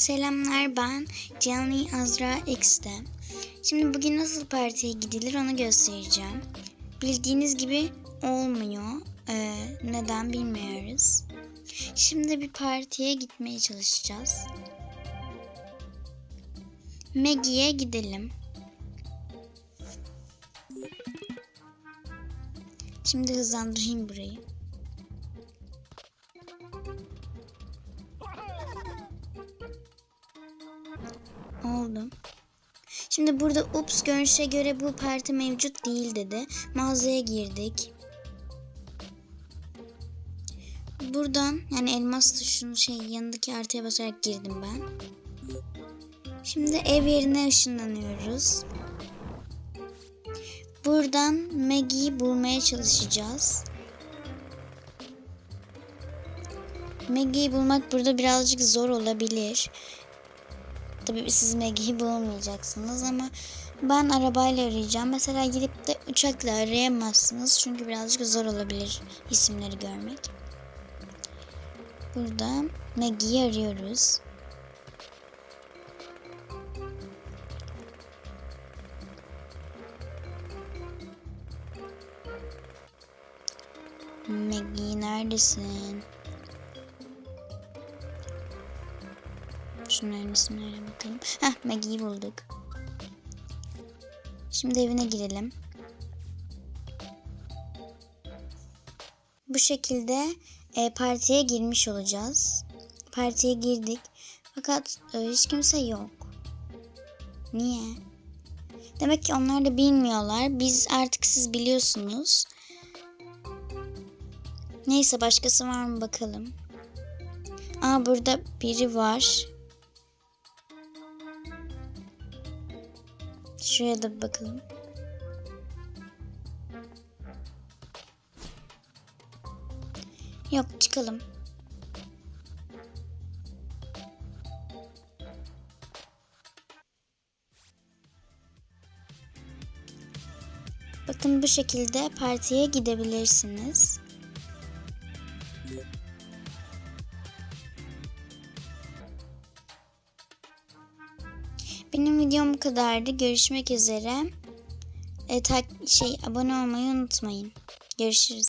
Selamlar ben Canlı Azra X'te. Şimdi bugün nasıl partiye gidilir onu göstereceğim. Bildiğiniz gibi olmuyor. Ee, neden bilmiyoruz. Şimdi bir partiye gitmeye çalışacağız. Maggie'ye gidelim. Şimdi hızlandırayım burayı. Şimdi burada ups görünüşe göre bu parti mevcut değil dedi. Mağazaya girdik. Buradan yani elmas tuşunun şey yanındaki artıya basarak girdim ben. Şimdi ev yerine ışınlanıyoruz. Buradan Maggie'yi bulmaya çalışacağız. Maggie'yi bulmak burada birazcık zor olabilir. Tabii siz Maggie'yi bulamayacaksınız ama ben arabayla arayacağım. Mesela gidip de uçakla arayamazsınız. Çünkü birazcık zor olabilir isimleri görmek. Burada Maggie'yi arıyoruz. Maggie neredesin? Şunların isimlerine bakalım. Heh Maggie'yi bulduk. Şimdi evine girelim. Bu şekilde e, partiye girmiş olacağız. Partiye girdik. Fakat e, hiç kimse yok. Niye? Demek ki onlar da bilmiyorlar. Biz artık siz biliyorsunuz. Neyse başkası var mı bakalım. Aa burada biri var. Şuraya da bir bakalım. Yok çıkalım. Bakın bu şekilde partiye gidebilirsiniz. Benim videom bu kadardı. Görüşmek üzere. E, tak, şey abone olmayı unutmayın. Görüşürüz.